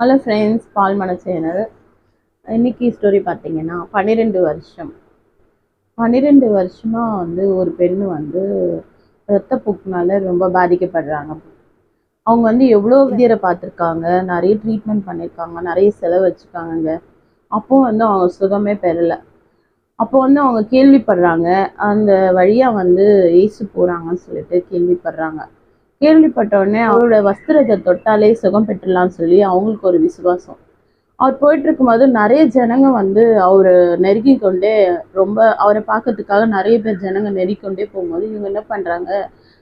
Hello friends பால்மன channel இன்னைக்கு story பார்த்தீங்கன்னா பன்னிரெண்டு வருஷம். பன்னிரெண்டு வருஷமாக வந்து ஒரு பெண் வந்து இரத்தப்போக்குனால ரொம்ப பாதிக்கப்படுறாங்க. அவங்க வந்து எவ்வளோ விதியரை பார்த்துருக்காங்க நிறைய ட்ரீட்மெண்ட் பண்ணியிருக்காங்க நிறைய செலவு வச்சுருக்காங்க அப்போ வந்து அவங்க சுகமே பெறலை. அப்போ வந்து அவங்க கேள்விப்படுறாங்க அந்த வழியாக வந்து ஏசு போகிறாங்கன்னு சொல்லிட்டு கேள்விப்படுறாங்க. கேள்விப்பட்ட உடனே அவரோட வஸ்திரத்தை தொட்டாலே சுகம் பெற்றலாம்னு சொல்லி அவங்களுக்கு ஒரு விசுவாசம். அவர் போயிட்டு இருக்கும்போது நிறைய ஜனங்க வந்து அவர் நெருக்கி கொண்டே ரொம்ப அவரை பார்க்கறதுக்காக நிறைய பேர் ஜனங்க நெருங்கி கொண்டே போகும்போது இவங்க என்ன பண்ணுறாங்க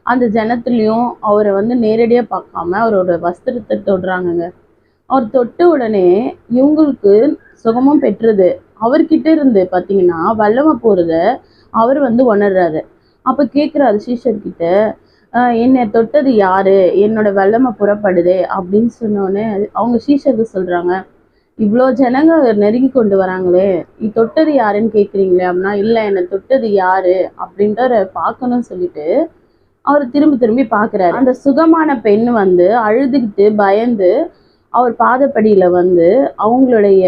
அந்த ஜனத்துலேயும் அவரை வந்து நேரடியாக பார்க்காம அவரோட வஸ்திரத்தை தொடுறாங்கங்க. அவர் தொட்ட உடனே இவங்களுக்கு சுகமும் பெற்றது. அவர்கிட்ட இருந்து பார்த்தீங்கன்னா வல்லமை போகிறத அவர் வந்து உணர்றாரு. அப்போ கேட்குறாரு சீஷர்கிட்ட என்னை தொட்டது யாரு? என்னோட வல்லமை புறப்படுதே அப்படின்னு சொன்னோடனே அவங்க சீஷருக்கு சொல்றாங்க இவ்வளோ ஜனங்க நெருங்கி கொண்டு வராங்களே நீ தொட்டது யாருன்னு கேட்குறீங்களே அப்படின்னா இல்லை என்னை தொட்டது யாரு? அப்படின்றத பார்க்கணும்னு சொல்லிட்டு அவர் திரும்பி திரும்பி பார்க்குறாரு. அந்த சுகமான பெண் வந்து அழுதுகிட்டு பயந்து அவர் பாதப்படியில் வந்து அவங்களுடைய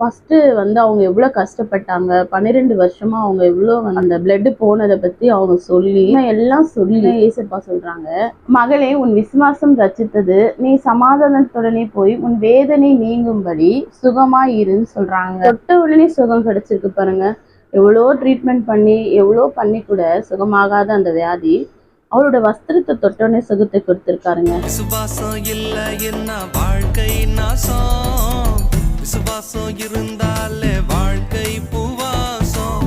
ஃபஸ்ட்டு வந்து அவங்க எவ்வளோ கஷ்டப்பட்டாங்க? பன்னிரெண்டு வருஷமா அவங்க எவ்வளோ அந்த பிளட்டு போனதை பற்றி அவங்க சொல்லி எல்லாம் சொல்லி ஏசப்பா சொல்கிறாங்க மகளே உன் விசுவாசம் ரச்சித்தது. நீ சமாதானத்துடனே போய் உன் வேதனை நீங்கும்படி சுகமாக இருன்னு சொல்கிறாங்க தொட்ட உடனே சுகம் கிடைச்சிருக்கு பாருங்க. எவ்வளோ ட்ரீட்மெண்ட் பண்ணி எவ்வளோ பண்ணி கூட சுகமாகாத அந்த வியாதி அவரோட வஸ்திரத்தை தொட்டோடனே சுகத்தை கொடுத்துருக்காருங்க. விசுவாசம் வாழ்க்கை இருந்தாலே வாழ்க்கை பூவாசம்.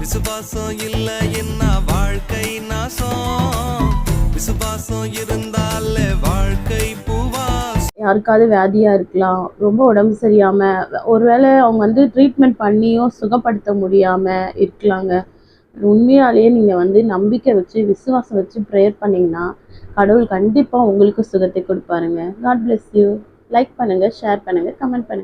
விசுவாசம் இல்ல என்ன வாழ்க்கை நாசம். விசுவாசம் இருந்தாலே வாழ்க்கை பூவாசம். யாருக்காவது வியாதியா இருக்கலாம். ரொம்ப உடம்பு சரியாம ஒருவேளை அவங்க வந்து ட்ரீட்மெண்ட் பண்ணியும் சுகப்படுத்த முடியாம இருக்கலாங்க. உண்மையாலேயே நீங்க வந்து நம்பிக்கை வச்சு விசுவாசம் வச்சு ப்ரேயர் பண்ணீங்கன்னா கடவுள் கண்டிப்பா உங்களுக்கு சுகத்தை கொடுப்பாருங்க. காட் பிளெஸ் யூ லைக் பண்ணுங்க ஷேர் பண்ணுங்க கமெண்ட் பண்ணுங்க.